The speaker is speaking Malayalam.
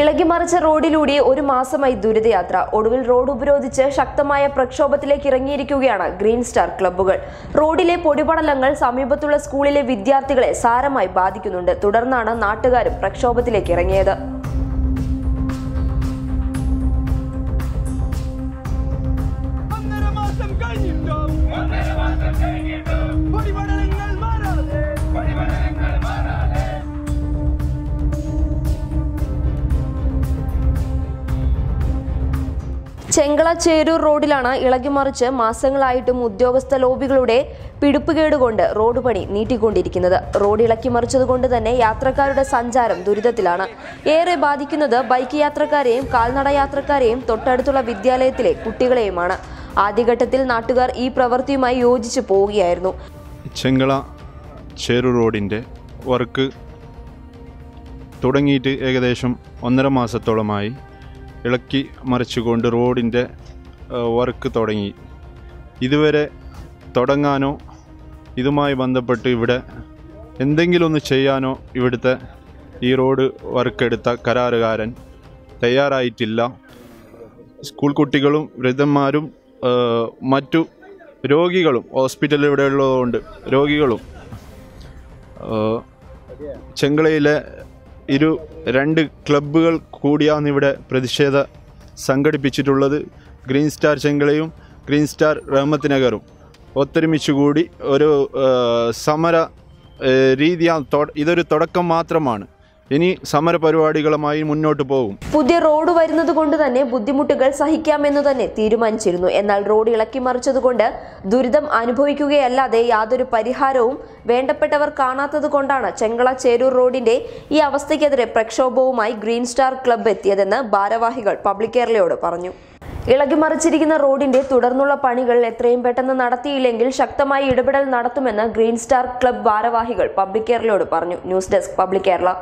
ഇളകിമറിച്ച റോഡിലൂടെ ഒരു മാസമായി ദുരിതയാത്ര. ഒടുവിൽ റോഡ് ഉപരോധിച്ച് ശക്തമായ പ്രക്ഷോഭത്തിലേക്ക് ഇറങ്ങിയിരിക്കുകയാണ് ഗ്രീൻ സ്റ്റാർ ക്ലബ്ബുകൾ. റോഡിലെ പൊടിപടലങ്ങൾ സമീപത്തുള്ള സ്കൂളിലെ വിദ്യാർത്ഥികളെ സാരമായി ബാധിക്കുന്നുണ്ട്. തുടർന്നാണ് നാട്ടുകാരും പ്രക്ഷോഭത്തിലേക്ക് ഇറങ്ങിയത്. ഒന്നര മാസം ചെങ്കള ചേരൂർ റോഡിലാണ് ഇളകിമറിച്ച് മാസങ്ങളായിട്ടും ഉദ്യോഗസ്ഥ ലോബികളുടെ പിടിപ്പുകേടുകൊണ്ട് റോഡ് പണി നീട്ടിക്കൊണ്ടിരിക്കുന്നത്. റോഡ് ഇളക്കിമറിച്ചതുകൊണ്ട് തന്നെ യാത്രക്കാരുടെ സഞ്ചാരം ദുരിതത്തിലാണ്. ഏറെ ബാധിക്കുന്നത് ബൈക്ക് യാത്രക്കാരെയും കാൽനട യാത്രക്കാരെയും തൊട്ടടുത്തുള്ള വിദ്യാലയത്തിലെ കുട്ടികളെയുമാണ്. ആദ്യഘട്ടത്തിൽ നാട്ടുകാർ ഈ പ്രവൃത്തിയുമായി യോജിച്ചു പോവുകയായിരുന്നു. ചെങ്കള ചേരൂർ റോഡിന്റെ വർക്ക് തുടങ്ങിയിട്ട് ഏകദേശം ഒന്നര മാസത്തോളമായി ഇളക്കി മറിച്ചുകൊണ്ട് റോഡിന്റെ വർക്ക് തുടങ്ങി. ഇതുവരെ തുടങ്ങാനോ ഇതുമായി ബന്ധപ്പെട്ട് ഇവിടെ എന്തെങ്കിലും ഒന്ന് ചെയ്യാനോ ഇവിടുത്തെ ഈ റോഡ് വർക്ക് എടുത്ത കരാറുകാരൻ തയ്യാറായിട്ടില്ല. സ്കൂൾ കുട്ടികളും വൃദ്ധന്മാരും മറ്റു രോഗികളും ഹോസ്പിറ്റലിൽ ഇവിടെ ഉള്ളതുകൊണ്ട് രോഗികളും ചെങ്കളയിലെ ഇരു രണ്ട് ക്ലബ്ബുകൾ കൂടിയാണ് ഇവിടെ പ്രതിഷേധ സംഘടിപ്പിച്ചിട്ടുള്ളത്. ഗ്രീൻ സ്റ്റാർ ചെങ്കളയും ഗ്രീൻ സ്റ്റാർ റഹ്മത്ത് നഗറും ഒത്തൊരുമിച്ച് കൂടി ഒരു സമര രീതിയാണ് ഇതൊരു തുടക്കം മാത്രമാണ്. ഇനി സമരപരിപാടികളുമായി മുന്നോട്ട് പോകും. പുതിയ റോഡ് വരുന്നത് കൊണ്ട് തന്നെ ബുദ്ധിമുട്ടുകൾ സഹിക്കാമെന്ന് തന്നെ തീരുമാനിച്ചിരുന്നു. എന്നാൽ റോഡ് ഇളക്കി ഇളക്കിമറിച്ചതുകൊണ്ട് ദുരിതം അനുഭവിക്കുകയല്ലാതെ യാതൊരു പരിഹാരവും വേണ്ടപ്പെട്ടവർ കാണാത്തത് കൊണ്ടാണ് ചെങ്കള ചേരൂർ റോഡിന്റെ ഈ അവസ്ഥയ്ക്കെതിരെ പ്രക്ഷോഭവുമായി ഗ്രീൻ സ്റ്റാർ ക്ലബ്ബ് എത്തിയതെന്ന് ഭാരവാഹികൾ പബ്ലിക് കേരളയോട് പറഞ്ഞു. ഇളകിമറിച്ചിരിക്കുന്ന റോഡിന്റെ തുടർന്നുള്ള പണികൾ എത്രയും പെട്ടെന്ന് നടത്തിയില്ലെങ്കിൽ ശക്തമായി ഇടപെടൽ നടത്തുമെന്ന് ഗ്രീൻ സ്റ്റാർ ക്ലബ്ബ് ഭാരവാഹികൾ പബ്ലിക് കേരളയോട് പറഞ്ഞു. News desk public Kerala.